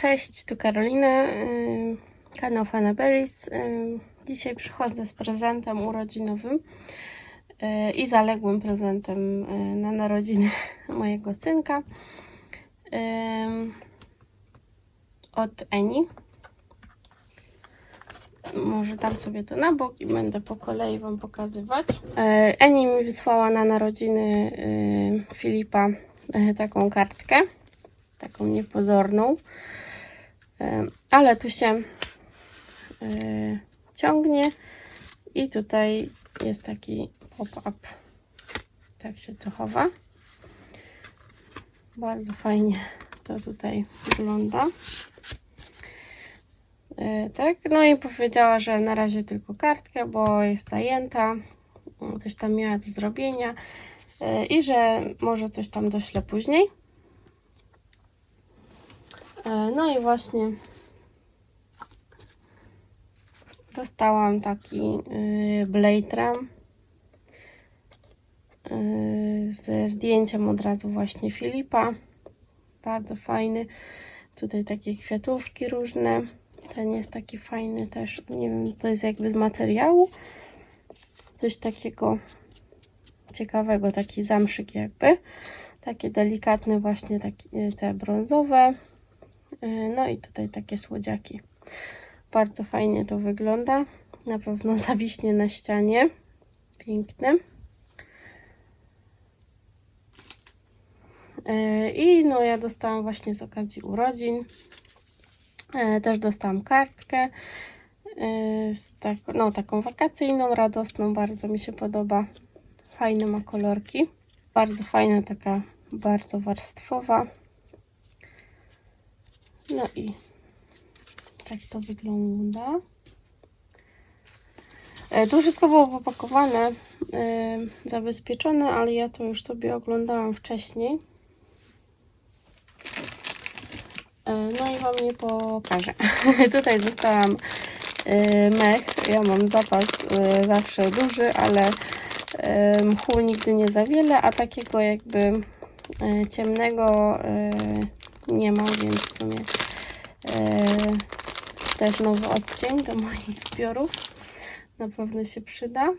Cześć, tu Karolina, kanał Fanaberries. Dzisiaj przychodzę z prezentem urodzinowym yy, i zaległym prezentem yy, na narodziny mojego synka od Eni. Może dam sobie to na bok i będę po kolei Wam pokazywać. Yy, Eni mi wysłała na narodziny Filipa taką kartkę, taką niepozorną. Em, ale tu się y, ciągnie i tutaj jest taki pop-up. Tak się to chowa. Bardzo fajnie to tutaj wygląda. Y, tak, no i powiedziała, że na razie tylko kartkę, bo jest zajęta. Coś tam miała do zrobienia i że może coś tam dośle później. E, No i właśnie dostałam taki y, Blade Ram y, ze zdjęciem od razu właśnie Filipa. Bardzo fajny. Tutaj takie kwiatuszki różne. Ten jest taki fajny też. Nie wiem, to jest jakby z materiału. Coś takiego ciekawego, taki zamszyk jakby. Takie delikatne właśnie takie, te brązowe. Y, No i tutaj takie słodziaki. Bardzo fajnie to wygląda. Na pewno zawiśnie na ścianie. Piękne. Y, I no ja dostałam właśnie z okazji urodzin. Y, Też dostałam kartkę z tak, no, taką wakacyjną, radosną. Bardzo mi się podoba. Fajne ma kolorki. Bardzo fajna, taka bardzo warstwowa. No i tak to wygląda. E, Tu wszystko było popakowane, e, zabezpieczone, ale ja to już sobie oglądałam wcześniej. E, No i Wam nie pokażę. Tutaj dostałam mech. Ja mam zapas zawsze duży, ale mchu nigdy nie za wiele, a takiego jakby ciemnego nie mam, więc w sumie też nowy odcień do moich zbiorów. Na pewno się przyda.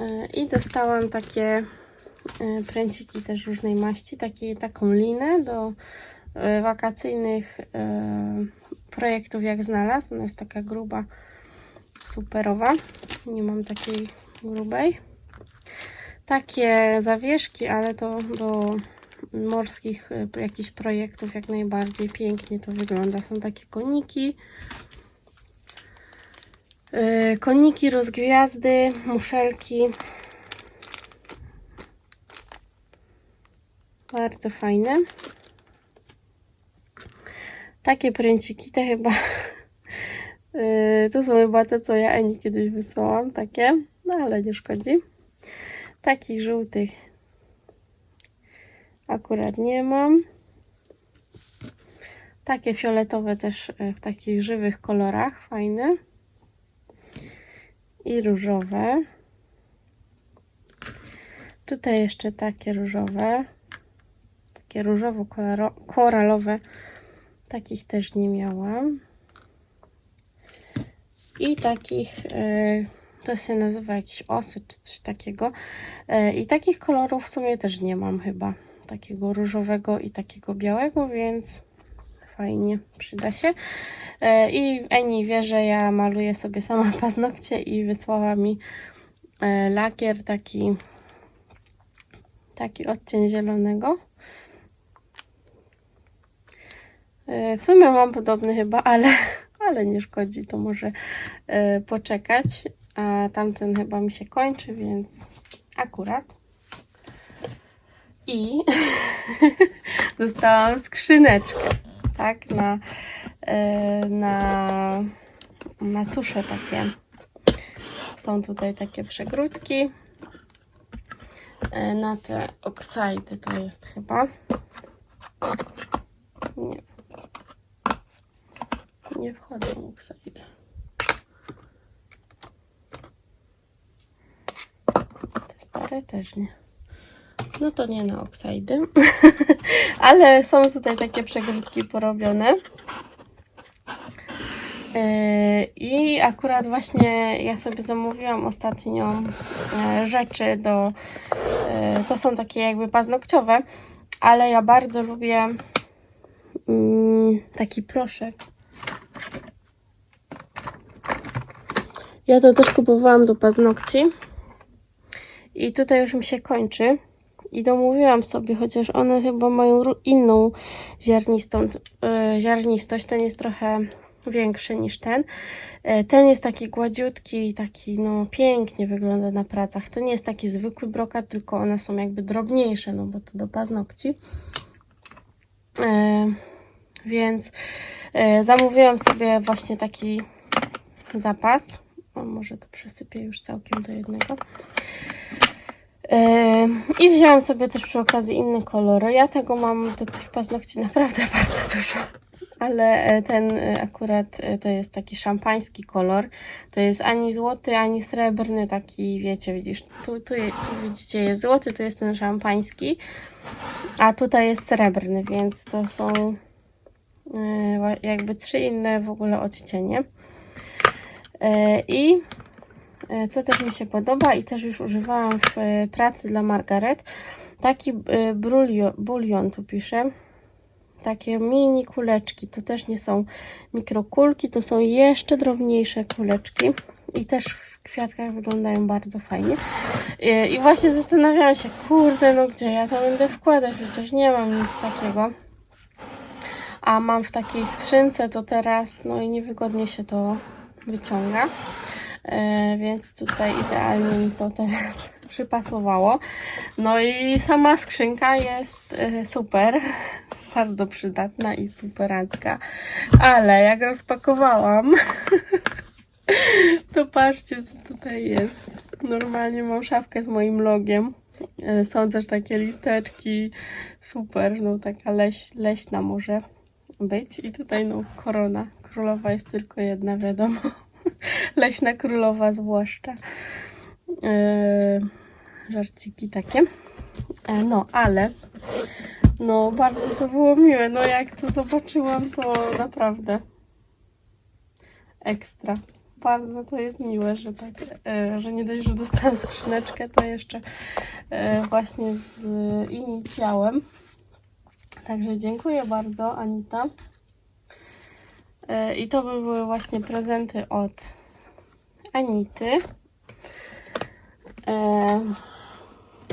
E, I dostałam takie e, pręciki też różnej maści, takie, taką linę do e, wakacyjnych e, projektów jak znalazł. Ona jest taka gruba, superowa. Nie mam takiej grubej. Takie zawieszki, ale to do morskich y, jakichś projektów jak najbardziej pięknie to wygląda. Są takie koniki. y, Koniki, rozgwiazdy, muszelki. Bardzo fajne. Takie pręciki to chyba y, to są chyba te, co ja Eni kiedyś wysłałam, takie, no ale nie szkodzi. Takich żółtych akurat nie mam. Takie fioletowe też e, w takich żywych kolorach, fajne. I różowe. Tutaj jeszcze takie różowe. Takie różowo-koralowe. Takich też nie miałam. I takich, e, to się nazywa jakiś osy czy coś takiego. E, I takich kolorów w sumie też nie mam chyba takiego różowego i takiego białego, więc fajnie, przyda się. E, I Eni wie, że ja maluję sobie sama paznokcie i wysłała mi e, lakier taki taki odcień zielonego. E, W sumie mam podobny chyba, ale, ale nie szkodzi, to może poczekać. A tamten chyba mi się kończy, więc akurat. I dostałam skrzyneczkę, tak, na, e, na, na tusze takie. Są tutaj takie przegródki. E, Na te oksajdy to jest chyba. Nie. Nie wchodzą oksajdy. Te stare też nie. No to nie na oksajdy, ale są tutaj takie przegródki porobione. Yy, I akurat właśnie ja sobie zamówiłam ostatnio e, rzeczy do. e, To są takie jakby paznokciowe, ale ja bardzo lubię mm, taki proszek. Ja to też kupowałam do paznokci. I tutaj już mi się kończy. I domówiłam sobie, chociaż one chyba mają inną ziarnistą, e, ziarnistość. Ten jest trochę większy niż ten. E, Ten jest taki gładziutki i taki no pięknie wygląda na pracach. To nie jest taki zwykły brokat, tylko one są jakby drobniejsze, no bo to do paznokci. E, Więc e, zamówiłam sobie właśnie taki zapas. O, może to przesypię już całkiem do jednego. Yy, I wzięłam sobie też przy okazji inne kolory. Ja tego mam do tych paznokci naprawdę bardzo dużo. Ale e, ten e, akurat e, to jest taki szampański kolor. To jest ani złoty, ani srebrny, taki wiecie, widzisz, tu, tu, tu widzicie jest złoty, to jest ten szampański, a tutaj jest srebrny, więc to są jakby trzy inne w ogóle odcienie. I Co też mi się podoba i też już używałam w e, pracy dla Margaret, taki e, brulio, bulion tu piszę. Takie mini kuleczki, to też nie są mikrokulki, to są jeszcze drobniejsze kuleczki i też w kwiatkach wyglądają bardzo fajnie. E, I właśnie zastanawiałam się, kurde, no gdzie ja to będę wkładać, przecież nie mam nic takiego. A mam w takiej skrzynce to teraz, no i niewygodnie się to wyciąga. E, więc tutaj idealnie mi to teraz przypasowało. No i sama skrzynka jest e, super, bardzo przydatna i superancka, ale jak rozpakowałam, to patrzcie co tutaj jest. Normalnie mam szafkę z moim logiem. E, Są też takie listeczki, super, no taka leś, leśna może być. I tutaj no korona, królowa jest tylko jedna, wiadomo. Leśna królowa zwłaszcza. Yy, żarciki takie. E, no, ale no bardzo to było miłe. No jak to zobaczyłam, to naprawdę ekstra. Bardzo to jest miłe, że tak, e, że nie dość, że dostałam skrzyneczkę, to jeszcze e, właśnie z inicjałem. Także dziękuję bardzo, Anita. E, I to by były właśnie prezenty od Anity. E,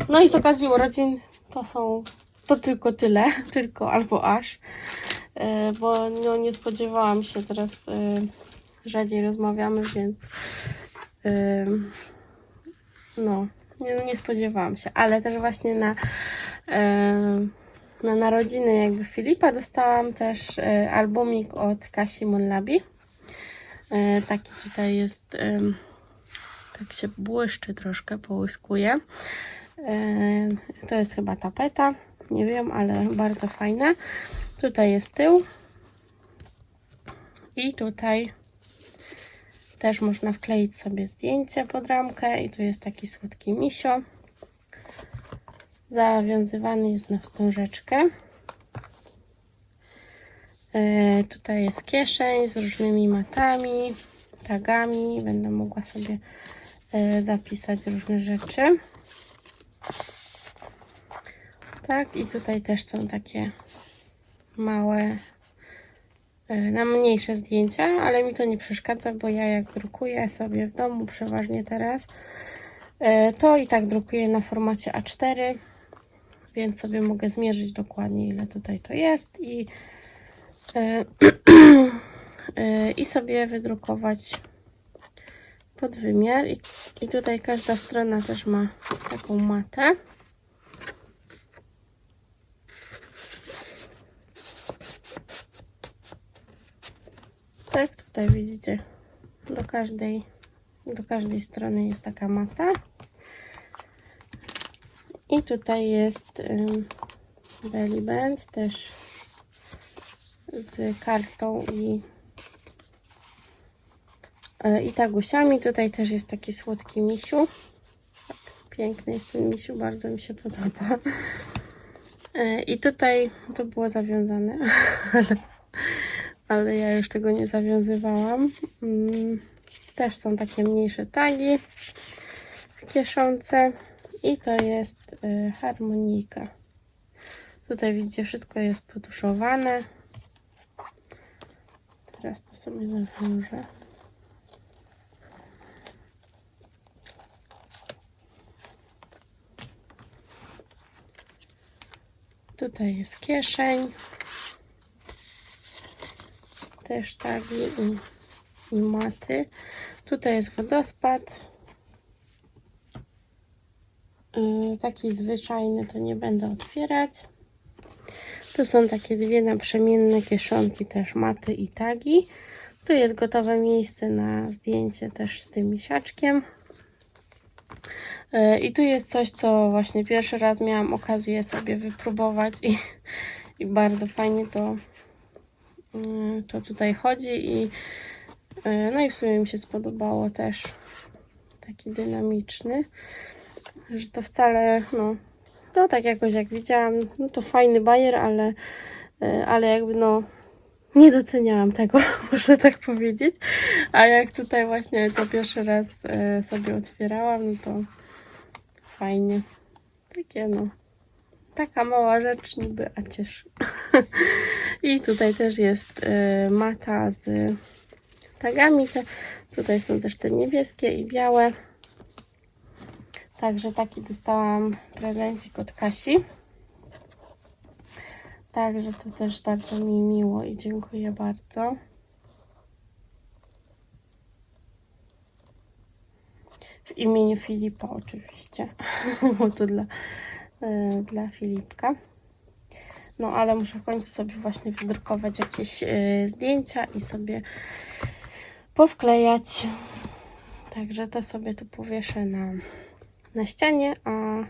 No i z okazji urodzin to są to tylko tyle, tylko albo aż, E, bo no nie spodziewałam się teraz, e, rzadziej rozmawiamy, więc no nie, nie spodziewałam się, ale też właśnie na na narodziny jakby Filipa dostałam też albumik od Kasi Monlabi. E, taki tutaj jest, tak się błyszczy troszkę, połyskuje. E, to jest chyba tapeta, nie wiem, ale bardzo fajne. Tutaj jest tył. I tutaj też można wkleić sobie zdjęcie pod ramkę i tu jest taki słodki misio. Zawiązywany jest na wstążeczkę. E, tutaj jest kieszeń z różnymi matami, tagami. Będę mogła sobie e, zapisać różne rzeczy. Tak, i tutaj też są takie małe, e, na mniejsze zdjęcia, ale mi to nie przeszkadza, bo ja jak drukuję sobie w domu przeważnie teraz, to i tak drukuję na formacie A4 więc sobie mogę zmierzyć dokładnie ile tutaj to jest i, i sobie wydrukować pod wymiar. I, i tutaj każda strona też ma taką matę. Tak tutaj widzicie do każdej do każdej strony jest taka mata. I tutaj jest ym, belly band też z kartą i e, i tagusiami. Tutaj też jest taki słodki misiu. Tak, Piękny jest ten misiu, bardzo mi się podoba. E, I tutaj to było zawiązane, ale, ale ja już tego nie zawiązywałam. Mm, Też są takie mniejsze tagi w kieszonce i to jest e, harmonika. Tutaj widzicie, wszystko jest potuszowane. Teraz to sobie zawiążę. Tutaj jest kieszeń. Też tagi i, i maty. Tutaj jest wodospad. Yy, taki zwyczajny to nie będę otwierać. Tu są takie dwie naprzemienne kieszonki, też maty i tagi. Tu jest gotowe miejsce na zdjęcie też z tym misiaczkiem. Yy, I tu jest coś, co właśnie pierwszy raz miałam okazję sobie wypróbować i, i bardzo fajnie to, yy, to tutaj chodzi i yy, no i w sumie mi się spodobało też taki dynamiczny, że to wcale no, no tak jakoś jak widziałam, no to fajny bajer, ale, yy, ale jakby no nie doceniałam tego, można tak powiedzieć. A jak tutaj właśnie to pierwszy raz yy, sobie otwierałam, no to fajnie. Takie no. Taka mała rzecz niby, a cieszy. I tutaj też jest y, mata z tagami. Te, tutaj są też te niebieskie i białe. Także taki dostałam prezencik od Kasi. Także to też bardzo mi miło i dziękuję bardzo. W imieniu Filipa oczywiście, bo to dla, e, dla Filipka. No ale muszę w końcu sobie właśnie wydrukować jakieś e, zdjęcia i sobie powklejać. Także to sobie tu powieszę na, na ścianie, a,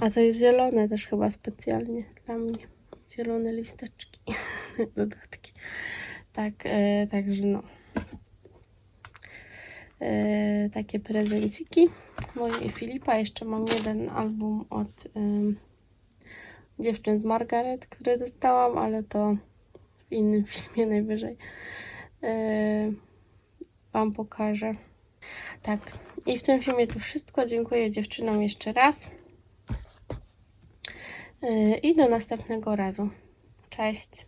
a to jest zielone też chyba specjalnie dla mnie. Zielone listeczki, dodatki. Tak, e, także no. E, takie prezenciki moje i Filipa. Jeszcze mam jeden album od em, dziewczyn z Margaret, który dostałam, ale to w innym filmie najwyżej e, Wam pokażę. Tak, i w tym filmie to wszystko. Dziękuję dziewczynom jeszcze raz. E, I do następnego razu. Cześć.